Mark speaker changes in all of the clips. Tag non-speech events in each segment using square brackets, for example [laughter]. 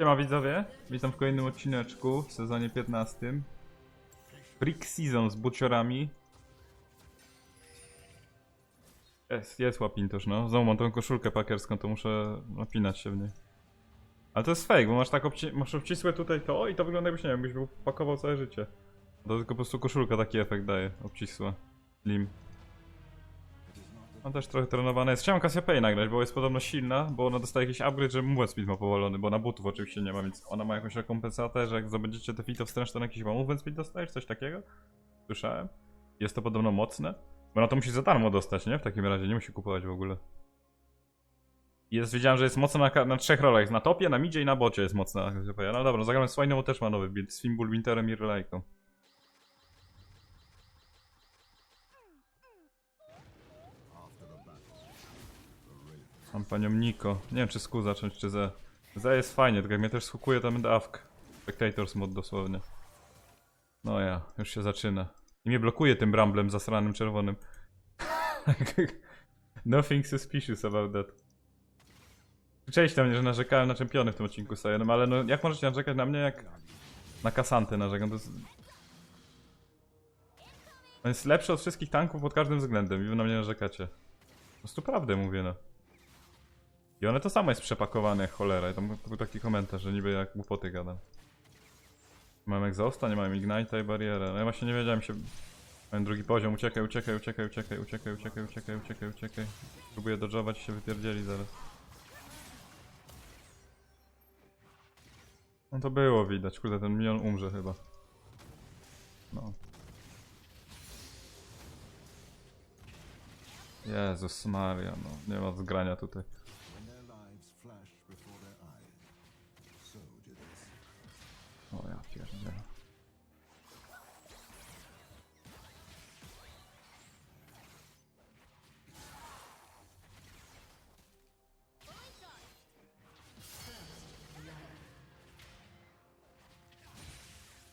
Speaker 1: Siema widzowie, witam w kolejnym odcineczku w sezonie 15. Freak Season z buciorami. Jest, jest łapintosz, no. Znowu mam tą koszulkę pakerską, to muszę napinać się w niej. Ale to jest fake, bo masz tak obci masz obcisłe tutaj to i to wygląda jakbyś, nie jakbyś był pakował całe życie. To tylko po prostu koszulka taki efekt daje, obcisłe. Slim. On też trochę trenowany jest. Chciałem Cassiopeia nagrać, bo jest podobno silna, bo ona dostaje jakiś upgrade, że movement speed ma powolony, bo na butów oczywiście nie ma, więc ona ma jakąś rekompensatę, że jak zdobędziecie te of strength, to na jakiś chyba movement speed dostajesz, coś takiego? Słyszałem. Jest to podobno mocne. Bo na to musi za darmo dostać, nie? W takim razie, nie musi kupować w ogóle. Jest, wiedziałem, że jest mocna na, na trzech rolach. Jest na topie, na midzie i na bocie jest mocna. No dobra, zagramy z bo też ma nowy build. Z Fimbul, Winterem i Relajką. Mam panią Niko. Nie wiem czy z Q zacząć czy Z. Z jest fajnie, tylko jak mnie też schukuje to będę. Spectators mod dosłownie. No ja, już się zaczyna. I mnie blokuje tym bramblem zasranym czerwonym. [laughs] Nothing suspicious about that. Cześć na mnie, że narzekałem na czempiony w tym odcinku Sajenem, ale no jak możecie narzekać na mnie jak na kasantę narzekam, to jest... On jest lepszy od wszystkich tanków pod każdym względem i wy na mnie narzekacie. Po prostu prawdę mówię no. I one to samo jest przepakowane cholera. I tam był taki komentarz, że niby jak głupoty gadam. Mam egzausta, nie mam ignite'a i barierę. No ja właśnie nie wiedziałem się... Mam drugi poziom, uciekaj, uciekaj, uciekaj, uciekaj, uciekaj, uciekaj, uciekaj, uciekaj, uciekaj. Próbuję dodżować i się wypierdzieli zaraz. No to było widać, kurde, ten milion umrze chyba. No. Jezus Maria, no nie ma zgrania tutaj. Pierdzielę.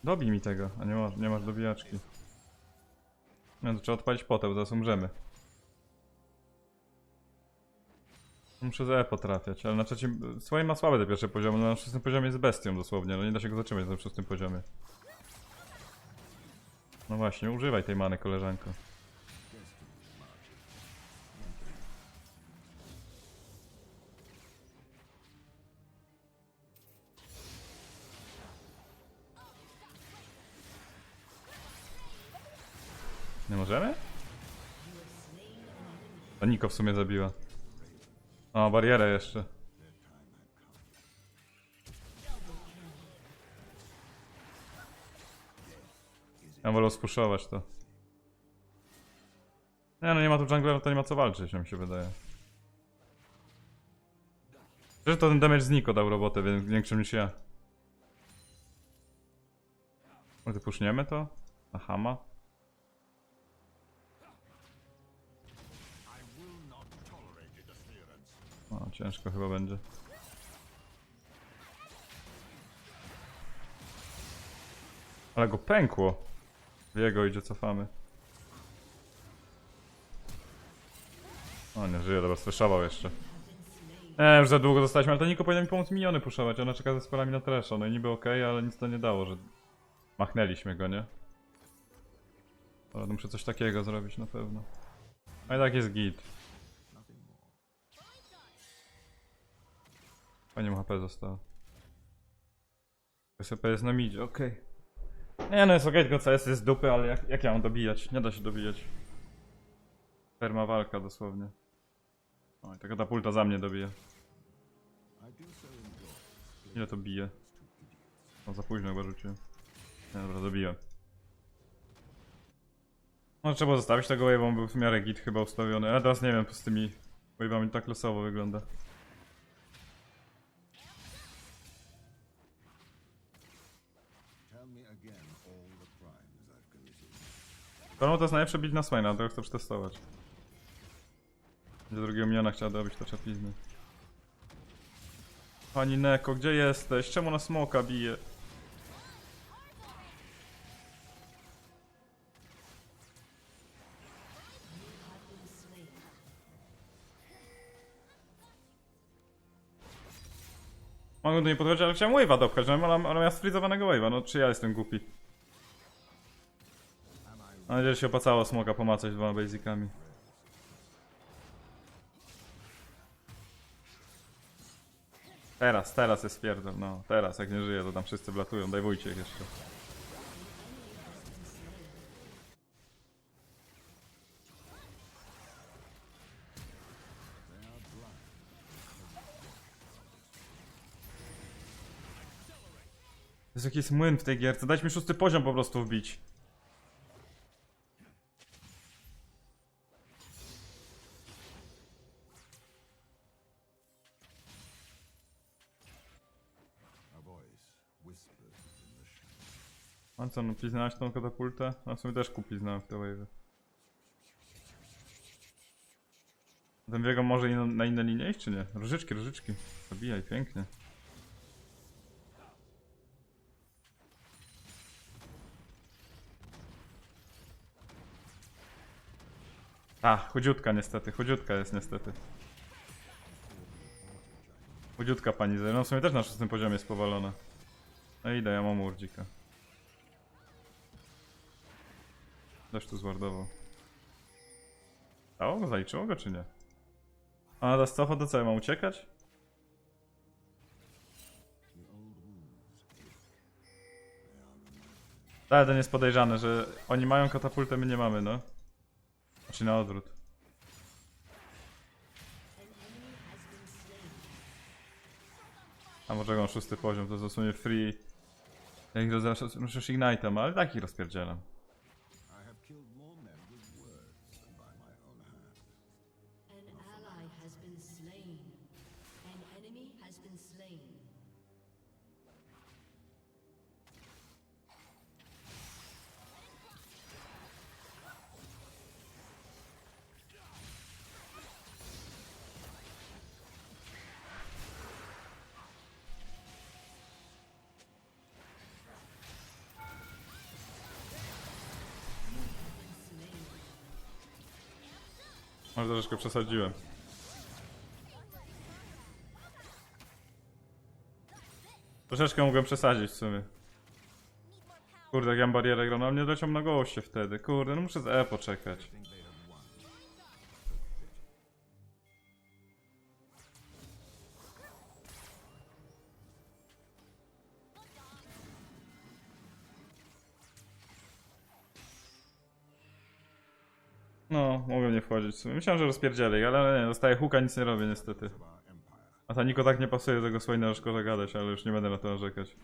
Speaker 1: Dobij mi tego, a nie, ma, nie masz dobijaczki. No to trzeba odpalić potem, zaraz umrzemy. Muszę z E potrafiać, ale na trzecim... Swoje ma słabe te pierwsze poziomy, no na szóstym poziomie jest bestią dosłownie, no nie da się go zatrzymać na szóstym poziomie. No właśnie, używaj tej many, koleżanko. Nie możemy? A Niko w sumie zabiła. O, barierę jeszcze. Ja wolę spuszować to. Nie no, nie ma tu junglera, to nie ma co walczyć, mi się wydaje. Że to ten damage z Niko dał robotę, większą niż ja. Może puszniemy to? Na ciężko chyba będzie. Ale go pękło. W jego idzie, cofamy. O, nie żyje, dobra, słyszował jeszcze. Nie, już za długo zostaliśmy, ale to Niko powinien mi pomóc miniony puszować. Ona czeka ze spelami na trasza. No i niby okej, ale nic to nie dało, że machnęliśmy go, nie? Ale muszę coś takiego zrobić na pewno. A i tak jest git. Fajnie mu HP zostało. SP jest na midzie, okej. Nie no jest okej, tylko CS jest z dupy, ale jak, jak ja mam dobijać? Nie da się dobijać. Perma walka dosłownie. O, i ta katapulta za mnie dobija.
Speaker 2: I do so enjoy
Speaker 1: Ile to bije? No za późno chyba rzuciłem. Nie, dobra, dobiłem. No trzeba zostawić tego wave'a, on był w miarę git chyba ustawiony, ale teraz nie wiem, z tymi wave'ami tak losowo wygląda. Kolmo to jest najlepsze bić na Swaina, to chcę przetestować. Będzie drugiego miliona chciała dobić to czapizny. Pani Neko, gdzie jesteś? Czemu na smoka bije? Mogę do niej podchodzić, ale chciałem wave'a dopchać, no ona, ona miała sfrizowanego wave'a, no czy ja jestem głupi? Mam nadzieję, że się opacało smoka pomacać dwoma basicami. Teraz, teraz jest pierdol, no teraz, jak nie żyje, to tam wszyscy blatują, daj Wójciech jeszcze. Jest jakiś młyn w tej gierce, dać mi szósty poziom po prostu wbić. Co, no piznałeś tą katapultę? No w sumie też kupi znałem w te wave'y. Ten biegam może na, inne linie iść, czy nie? Różyczki, różyczki. Zabijaj, pięknie. A, chudziutka niestety, chudziutka jest niestety. Chudziutka pani. No w sumie też na szóstym poziomie jest powalona. No idę, ja mam urdzika. Też tu zwardował. Stało go? Zaliczyło go czy nie? A da cofa do co? ja Mam uciekać? Ale ten jest podejrzany, że oni mają katapultę, my nie mamy, no. Znaczy na odwrót. A może on szósty poziom, to dosłownie free. Ja ich rozruszasz Ignite'em, ale tak ich rozpierdzielam. Może troszeczkę przesadziłem. Troszeczkę mogłem przesadzić w sumie. Kurde, jak ja mam barierę grał, no mnie na goście wtedy. Kurde, no muszę z E poczekać. Mogłem nie wchodzić w sumie. Myślałem, że rozpierdzielę, ale nie, dostaję huka, nic nie robię niestety. A ta Niko tak nie pasuje do tego swojego szkoda gadać, ale już nie będę na to narzekać.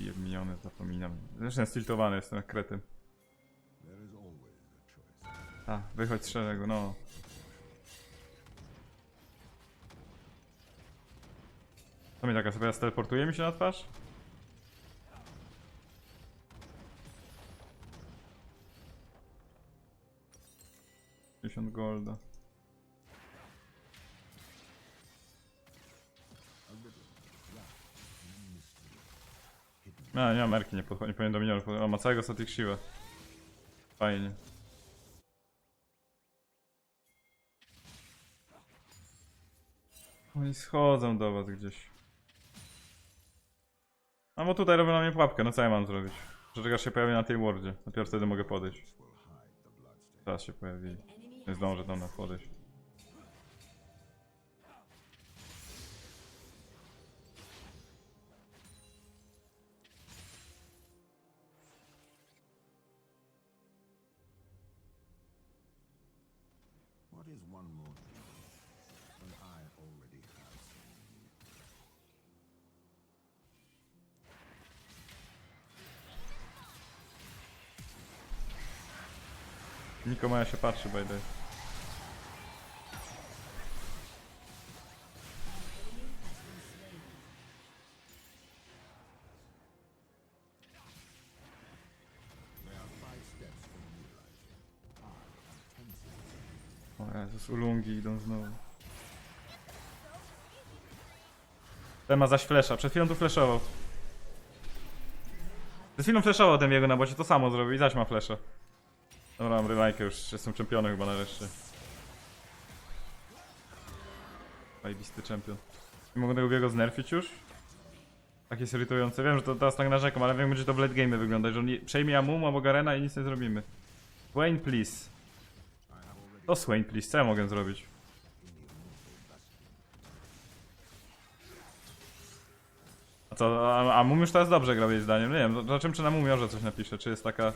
Speaker 1: Jeb miniony, zapominam. Zresztą stiltowany jestem jak
Speaker 2: choice.
Speaker 1: A, wychodź z szeregu, no. Co mi taka sobie teleportuje mi się na twarz? Golda.
Speaker 2: A,
Speaker 1: nie mam erki, nie, podcho- nie powinien do minionów. O, ma całego static siłę. Fajnie. Oni schodzą do was gdzieś. A bo tutaj robią na mnie pułapkę, no co ja mam zrobić? Że się pojawi na tej wardzie. Dopiero wtedy mogę podejść. Teraz się pojawi. Nie zdążę tam na podejść. Niko moja się patrzy, by the way. O Jezus, ulungi idą znowu. Ten ma zaś flesza, przed chwilą tu fleszował. Przed chwilą flashował ten jego na bocie, to samo zrobił i zaś ma flasha. Dobra, mam rylajkę już, jestem czempionem chyba nareszcie. Zajebisty czempion. Nie mogę tego biego znerfić już? Tak jest irytujące. Wiem, że to teraz tak narzekam, ale wiem, będzie to w late game wyglądać, że on przejmie Amumu albo Garena i nic nie zrobimy. Swain, please. To Swain, please. Co ja mogę zrobić? A co, a, a Mum już teraz dobrze gra jej zdaniem. Nie wiem, zobaczymy czy na Mumiorze coś napisze, czy jest taka...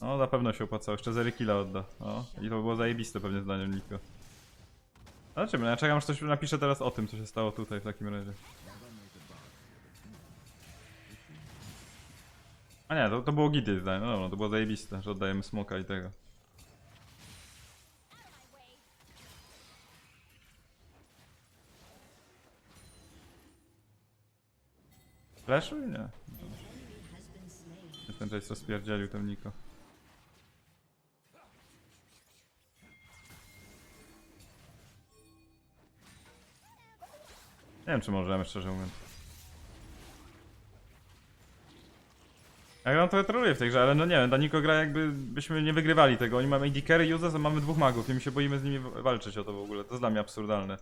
Speaker 1: No na pewno się opłacało, jeszcze Zery Killa odda. O, i to by było zajebiste pewnie zdaniem Niko. Zobaczymy, no ja czekam aż ktoś napisze teraz o tym, co się stało tutaj w takim razie. A nie, to, to było gity zdaniem, no, no to było zajebiste, że oddajemy smoka i tego. Flashuj? Nie. Ten Jace rozpierdzielił ten Niko. Nie wiem czy możemy, szczerze mówiąc. Ja gram trochę troluję w tej grze, ale no nie wiem, Daniko gra jakby byśmy nie wygrywali tego. Oni mamy AD Carry, a mamy dwóch magów i my się boimy z nimi walczyć o to w ogóle. To jest dla mnie absurdalne.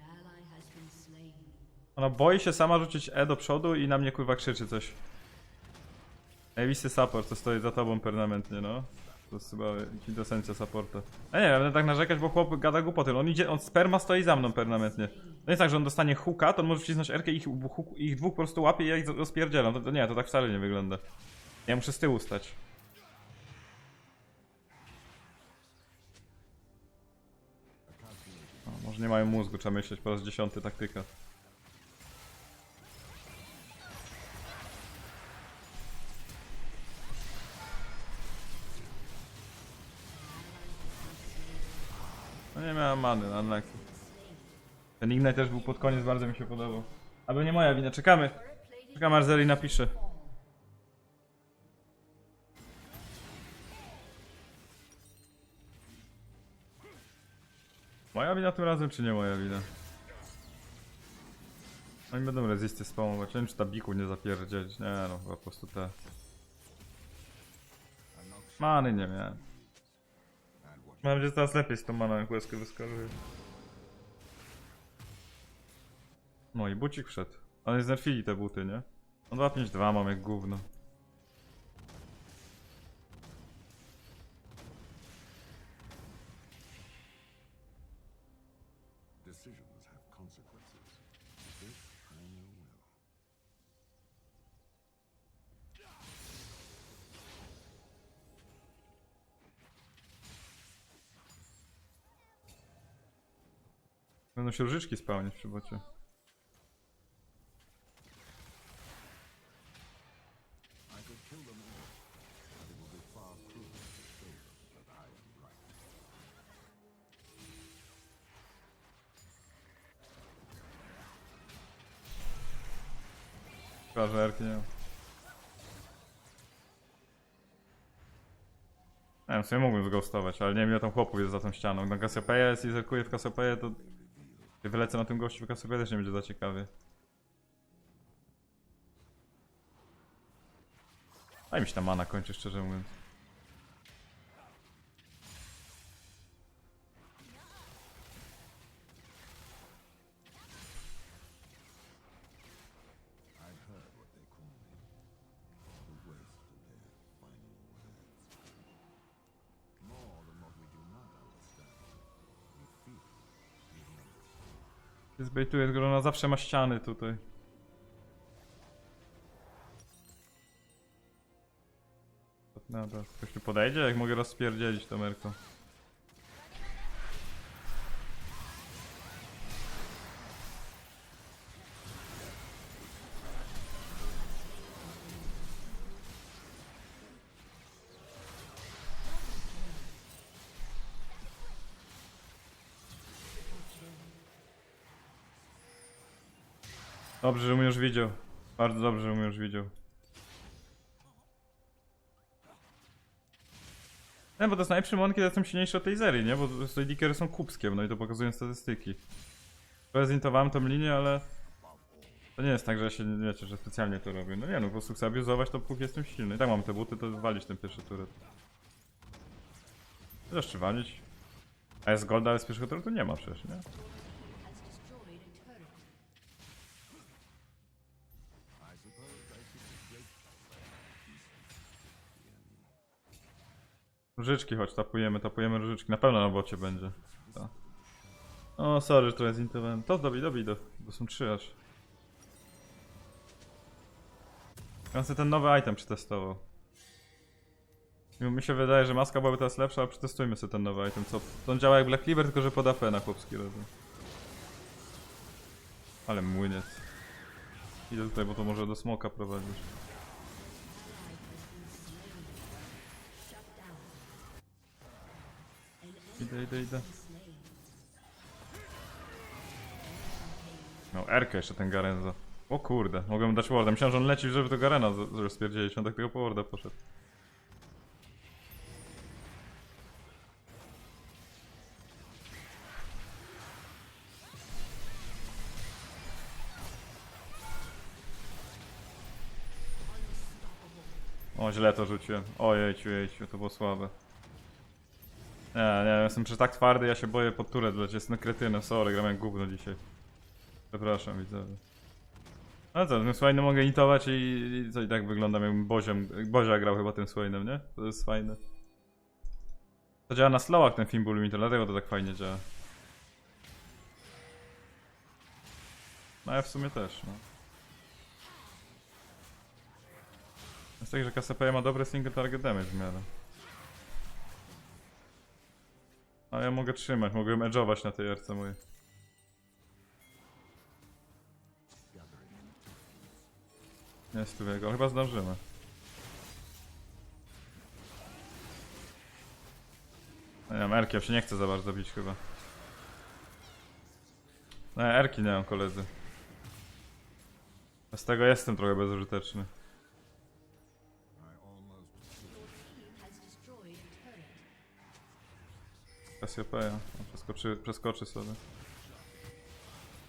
Speaker 3: Ally has been slain.
Speaker 1: Ona boi się sama rzucić E do przodu i na mnie kurwa krzyczy coś. Najwisty support, to stoi za tobą permanentnie, no. To jest chyba kwintesencja supporta. A nie, będę tak narzekać, bo chłop gada głupoty. On idzie, on sperma stoi za mną permanentnie. To jest tak, że on dostanie hooka, to on może wcisnąć R i ich, ich dwóch po prostu łapie i ja ich rozpierdzielam. To, to nie, to tak wcale nie wygląda. Ja muszę z tyłu stać. O, może nie mają mózgu, trzeba myśleć po raz dziesiąty taktyka. Nie miałem many, no unlucky. Ten Ignite też był pod koniec, bardzo mi się podobał. Aby nie moja wina, czekamy. Czekamy aż napisze. Moja wina tym razem, czy nie moja wina? Oni będą rezisty spamować, nie wiem czy ta biku nie zapierdzieć, nie no, po prostu te... Many nie miałem. Mam nadzieję, że teraz lepiej z tą maną jak łezkę wyskakuję. No i bucik wszedł. Ale znerfili te buty, nie? No 2-5-2 mam jak gówno.
Speaker 2: That I am right.
Speaker 1: Chyba, że Erki nie. Nie wiem, w sumie mógłbym zghostować, ale nie wiem ile tam chłopów jest za tą ścianą. Na Cassiopeia jest i zerkuję w Cassiopeia, to... Wylecę na tym gościu w Cassiopeia też nie będzie za ciekawie. Daj mi się ta mana kończy, szczerze mówiąc. irytuje, tylko ona zawsze ma ściany tutaj. No to ktoś tu podejdzie, jak mogę rozpierdzielić to Merko. Dobrze, że mnie już widział. Bardzo dobrze, że mnie już widział. Nie, bo to jest najlepszy kiedy jestem silniejszy od tej serii, nie? Bo tutaj dikery są kubskiem, no i to pokazują statystyki. Trochę zintowałem tą linię, ale... To nie jest tak, że ja się, wiecie, że specjalnie to robię. No nie no, po prostu chcę abuzować to póki jestem silny. I tak mam te buty, to walić ten pierwszy turet. Jeszcze walić. A jest golda, ale z pierwszego turetu nie ma przecież, nie? Różyczki choć, tapujemy, tapujemy różyczki. Na pewno na bocie będzie. Ta. O, sorry, że trochę zintowałem. To dobij, dobij, do, bo są trzy aż. Ja sobie ten nowy item przetestował. Mi- się wydaje, że maska byłaby teraz lepsza, ale przetestujmy sobie ten nowy item. Co? To on działa jak Black Cleaver, tylko że pod AP na chłopski rodzaj. Ale młyniec. Idę tutaj, bo to może do smoka prowadzić. Idę, idę, idę. No, Erkę jeszcze ten Garenza. O kurde, mogłem dać warda. Myślałem, że on leci, żeby to Garena stwierdzić. On tak tego po warda poszedł. O, źle to rzuciłem. Ojejciu, jejciu, to było słabe. Nie, nie, jestem przecież tak twardy, ja się boję pod turę lecieć. Jestem kretynem, sorry, gram jak gówno dzisiaj. Przepraszam, widzowie. No co, tym Swainem mogę itować i, i co i tak wyglądam jakbym Boziem, Bozia grał chyba tym Swainem, nie? To jest fajne. To działa na slowach ten Fimbul Limiter, dlatego to tak fajnie działa. No ja w sumie też, no. Jest tak, że KSP ma dobry single target damage w miarę. Ale ja mogę trzymać, mogłem edge'ować na tej RC mojej. Jest tu jego, chyba zdążymy. Nie wiem, Erki, ja się nie chcę za bardzo bić chyba. No Erki nie mam koledzy. Z tego jestem trochę bezużyteczny. Cassiopeia. No, Przeskoczy, przeskoczy sobie.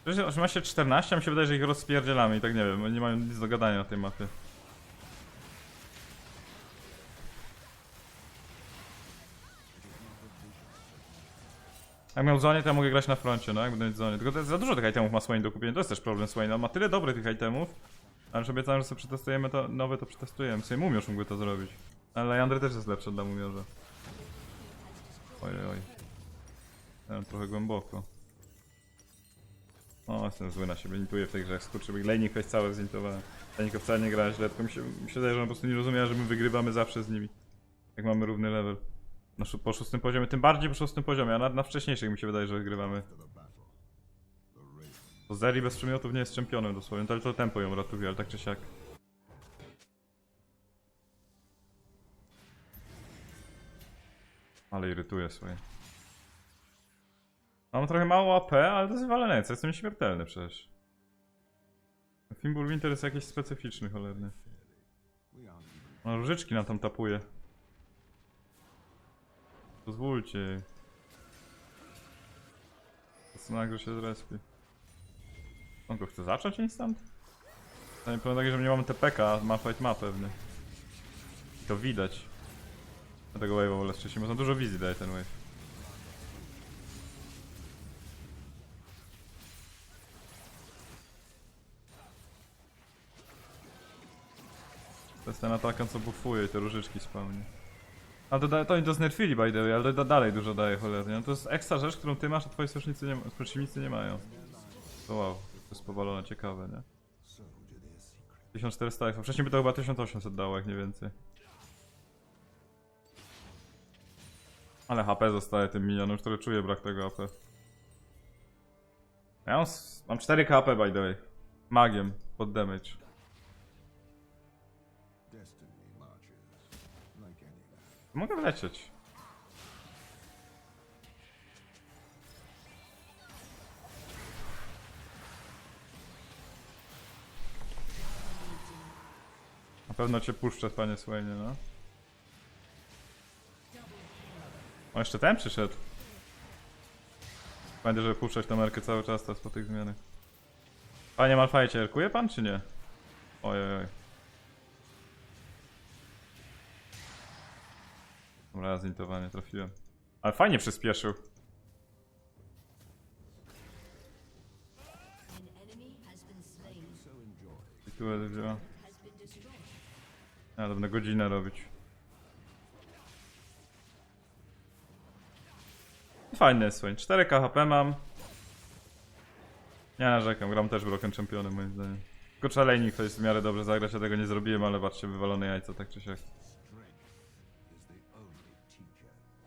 Speaker 1: Przecież ma się 14, a mi się wydaje, że ich rozpierdzielamy i tak nie wiem, nie mają nic do gadania na tej mapie. Jak miał zonie, to ja mogę grać na froncie, no jak będę mieć zonie. Tylko to jest za dużo tych itemów ma Swain do kupienia, to jest też problem Swaina. On ma tyle dobrych tych itemów, ale już obiecałem, że sobie przetestujemy to, nowe to przetestujemy. Sobie Mumiusz mógłby to zrobić. Ale Leandry też jest lepszy dla Mumiorza. Oj, oj, oj. Ja mam trochę głęboko. O, jestem zły na siebie, intuję w tej grze, skurczybyk. Lejnik weź cały zintowałem. Lejniko wcale nie gra źle, tylko mi się, mi się wydaje, że on po prostu nie rozumie, że my wygrywamy zawsze z nimi. Jak mamy równy level. Na, po szóstym poziomie, tym bardziej po szóstym poziomie, a na, na wcześniejszych mi się wydaje, że wygrywamy.
Speaker 2: to
Speaker 1: To Zeri bez przymiotów nie jest czempionem dosłownie, to tylko tempo ją ratuje, ale tak czy siak. Ale irytuje swoje. Mam trochę mało AP, ale to jest walenec, jestem śmiertelny przecież. Fimbul Winter jest jakiś specyficzny, cholerny. No, różyczki nam tam tapuje. Pozwólcie że się zrespi. On go chce zacząć instant? To nie powiem tak, że nie mamy TPK, ma fight ma pewnie. I to widać. Dlatego wave'a wolę strzecić, bo dużo wizji daje ten wave. Jest ten atakant co buffuje i te różyczki spawnie. A to, to oni to znerfili by the way, ale da- dalej dużo daje cholernie. No to jest ekstra rzecz, którą ty masz, a twoi sojusznicy nie, ma- nie mają. To wow, to jest powalone, ciekawe, nie?
Speaker 2: so do their secret.
Speaker 1: 1400 life, a wcześniej by to chyba 1800 dało, jak nie więcej. Ale HP zostaje tym minionem, który czuje brak tego AP. Ja mam, mam 4 HP by the way. Magiem, pod damage. Mogę wlecieć. Na pewno cię puszczę, panie Słainie, no. O, jeszcze ten przyszedł. Będzie, żeby puszczać tą merkę cały czas teraz po tych zmianach. Panie Malfajcie, erkuje pan czy nie? Ojej, oj. Dobra, zintowanie trafiłem. Ale fajnie przyspieszył. I tu wzięła. Ja to będę godzinę robić. Fajny jest Swain. 4 KHP mam. Nie narzekam, gram też Broken Championem moim zdaniem. Tylko trzeba to jest w miarę dobrze zagrać, ja tego nie zrobiłem, ale patrzcie, wywalone jajca tak czy siak.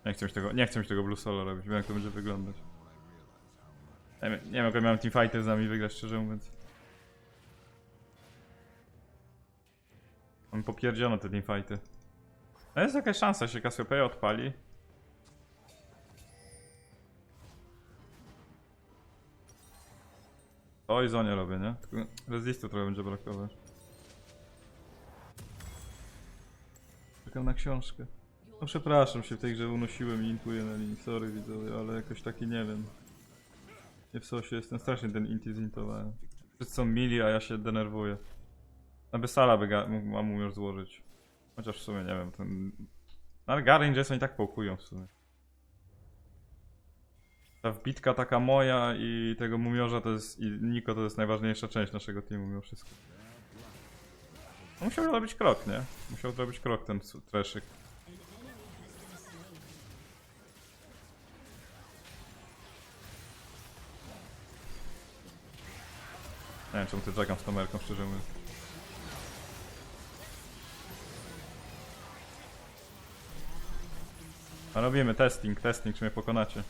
Speaker 1: Nie chcę mi tego, nie chcę mi tego Blue Solo robić, wiem jak to będzie wyglądać. Nie wiem, nie wiem jak ja miałem teamfighty z nami wygrać szczerze mówiąc. Mam popierdziono te teamfighty. A jest jakaś szansa, się Cassiopeia odpali. I zonie robię, nie? Tylko resistu trochę będzie brakować. Czekam na książkę. No przepraszam się w tej grze unosiłem i intuję na linii, sorry widzowie, ale jakoś taki nie wiem. Nie w sosie jestem strasznie ten inti zintowałem. Wszyscy są mili, a ja się denerwuję. Na Bessala by mam umiał złożyć. Chociaż w sumie nie wiem, ten... No ale Garen Jason i tak połkują w sumie. Ta wbitka taka moja i tego mumiorza to jest... i Niko to jest najważniejsza część naszego teamu mimo wszystko. No musiał zrobić krok, nie? Musiał zrobić krok ten Treszyk. Nie wiem czemu ty czekam z tą merką, szczerze mówiąc. A robimy testing, testing, czy mnie pokonacie.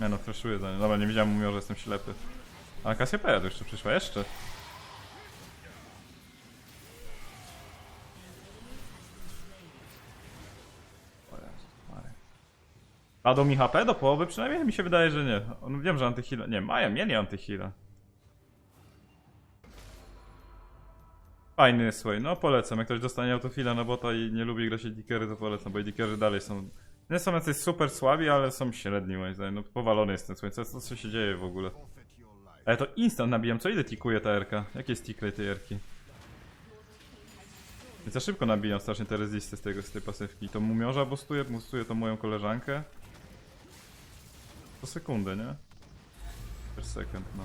Speaker 1: Nie no, freshuję za nie. Dobra, nie widziałem mówił, że jestem ślepy. A Cassiopeia tu jeszcze przyszła, jeszcze. Padło mi HP do połowy? Przynajmniej mi się wydaje, że nie. Wiem, że antyhila. Nie, mają, mieli antyhila. Fajny Sway, no polecam. Jak ktoś dostanie autofila na bota i nie lubi grać dikery, to polecam, bo dikerzy dalej są... Nie są jacyś super słabi, ale są średni moim zdaniem. No powalony jest ten Sway, co, co, się dzieje w ogóle? Ale to instant nabijam, co ile tikuje ta erka? Jakie jest tick tej? Więc ja szybko nabijam strasznie te rezisty z, tego, z tej pasywki. To mumiorza boostuje, boostuje to moją koleżankę. Po sekundę, nie? Per second, no.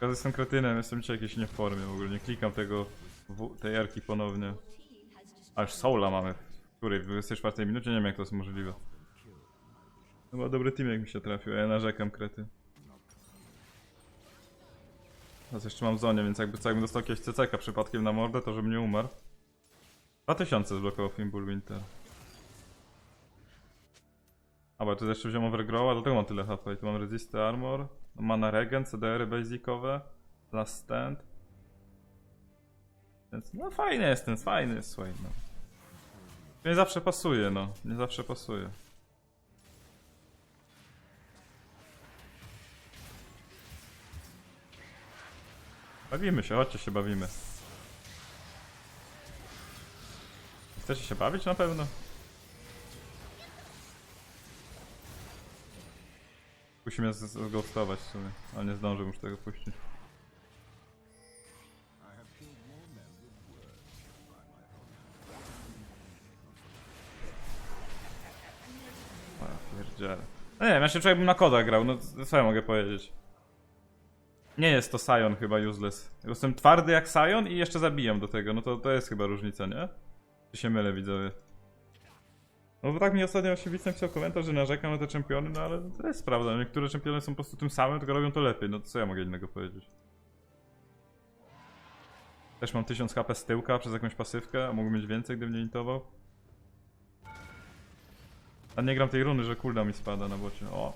Speaker 1: Tylko jestem kretynem, jestem dzisiaj jakiś nie w formie w ogóle, nie klikam tego, w, tej erki ponownie. Aż soula mamy, w której? W 24 minucie? Nie wiem jak to jest możliwe. Chyba dobry team jak mi się trafił, a ja narzekam krety. Teraz jeszcze mam zonie, więc jakby co, jakbym dostał jakiegoś CCK przypadkiem na mordę, to żebym nie umarł. 2000 zblokował Fimbul Winter. A bo tu jeszcze wziąłem Overgrowa, dlatego mam tyle HP. Tu mam Resisty Armor, Mana Regen, CDR-y basicowe, Last Stand. Więc no fajny jest ten, fajny jest, słuchaj, no. Nie zawsze pasuje, no. Nie zawsze pasuje. Bawimy się, chodźcie się bawimy. Chcecie się bawić na pewno? Musimy z- z- zghostować w sumie, ale nie zdążę już tego puścić. O, pierdziele. No nie wiem, ja się czuję jakbym na koda grał, no co ja mogę powiedzieć? Nie jest to Sion chyba useless. Jestem twardy jak Sion i jeszcze zabijam do tego, no to, to jest chyba różnica, nie? Czy się mylę, widzowie? No bo tak mi ostatnio oczywiście napisał komentarz, że narzekam na te czempiony, no ale to jest prawda. Niektóre czempiony są po prostu tym samym, tylko robią to lepiej, no to co ja mogę innego powiedzieć? Też mam 1000 HP z tyłka przez jakąś pasywkę, a mógłbym mieć więcej, gdybym nie intował. A nie gram tej runy, że cooldown mi spada na bocie. O,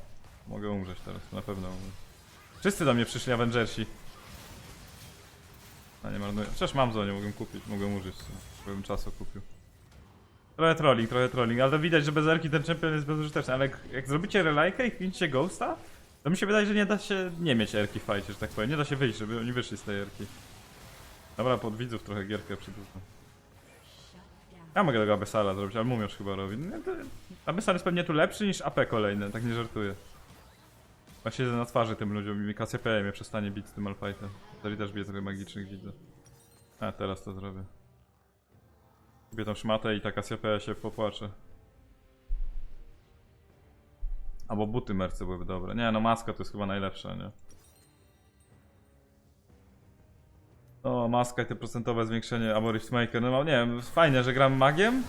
Speaker 1: mogę umrzeć teraz, na pewno umrę. Wszyscy do mnie przyszli Avengersi. A nie marnuję. Przecież mam zonie, mogłem kupić, mogłem użyć. Gdybym czasu kupił. Trochę trolling, trochę trolling, ale to widać, że bez erki ten champion jest bezużyteczny, ale jak, jak zrobicie relajkę i kminicie ghosta, to mi się wydaje, że nie da się nie mieć erki w fajcie, że tak powiem. Nie da się wyjść, żeby oni wyszli z tej erki. Dobra, pod widzów trochę gierkę przydłużę. Ja mogę tego Abesala zrobić, ale Mumiarz chyba robi. No, to... Jest pewnie tu lepszy niż AP kolejny, tak nie żartuję. Właśnie siedzę na twarzy tym ludziom i KCP mnie przestanie bić z tym Alfightem. Wtedy też bije trochę magicznych widzę. A, teraz to zrobię. Kupię tą szmatę i ta KCP się popłacze. Albo buty merce byłyby dobre. Nie, no maska to jest chyba najlepsza, nie? O, maska i te procentowe zwiększenie, albo Riftmaker, no nie wiem, fajnie, że gram magiem.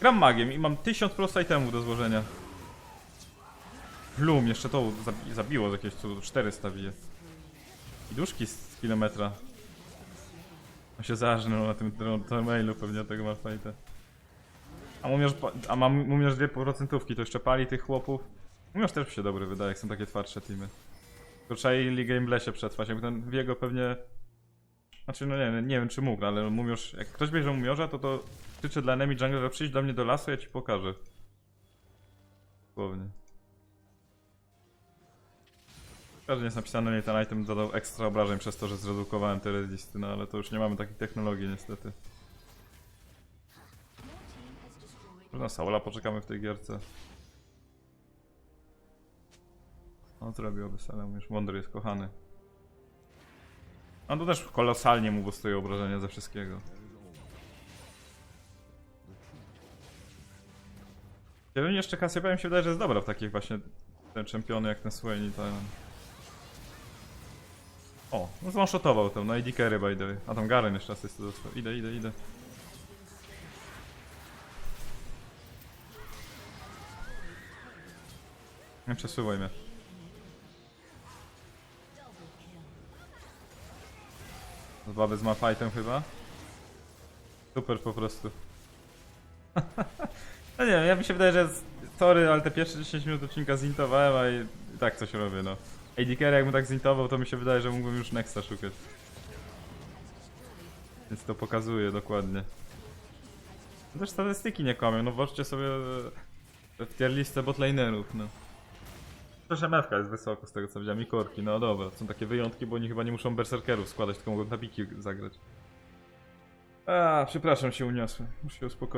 Speaker 1: Gram magiem i mam 1000 plus itemów do złożenia. Bloom, jeszcze to zabi zabiło z jakieś cudu, 400 bije. I duszki z kilometra. On się zażnął na tym mailu pewnie tego Malfighta. A mumierz, pa- a mam mumierz dwie procentówki, to jeszcze pali tych chłopów. Mumierz też się dobry wydaje, jak są takie twardsze teamy. Tylko trzeba jej Game Blessie przetrwać, jakby ten Viego pewnie... Znaczy no nie, nie wiem czy mógł, ale mumierz, jak ktoś bierze mumiorza, to to krzyczy dla enemy junglera przyjdź do mnie do lasu, ja ci pokażę. Słownie. Każdy jest napisane, że ten item dodał ekstra obrażeń przez to, że zredukowałem te rezisty, no ale to już nie mamy takiej technologii niestety. Może na Saula poczekamy w tej gierce. On zrobiłby Salem, już mądry jest kochany. A to też kolosalnie mu boostuje obrażenia ze wszystkiego. Wiem, jeszcze Cassiopeia mi się wydaje, że jest dobra w takich właśnie ten czempiony jak ten Swain i ten. O, no zwanshotował tam, no i Dickery by the way. A tam Garen jeszcze to dostał. Idę, idę, idę. Nie przesuwaj mnie. Dwa bez Malfightem chyba. Super po prostu. [laughs] no nie wiem, ja mi się wydaje, że z- sorry, ale te pierwsze 10 minut odcinka zintowałem, a i tak coś robię, no. AD Carry jakbym tak zintował, to mi się wydaje, że mógłbym już Nexta szukać. Więc to pokazuje dokładnie. No Też statystyki nie kłamią, no włączcie sobie e, w tier listę botlanerów, no. Też MFK jest wysoko z tego co widziałem i korki, no dobra, są takie wyjątki, bo oni chyba nie muszą berserkerów składać, tylko mogą na piki zagrać. A, przepraszam się uniosłem, muszę się uspokoić.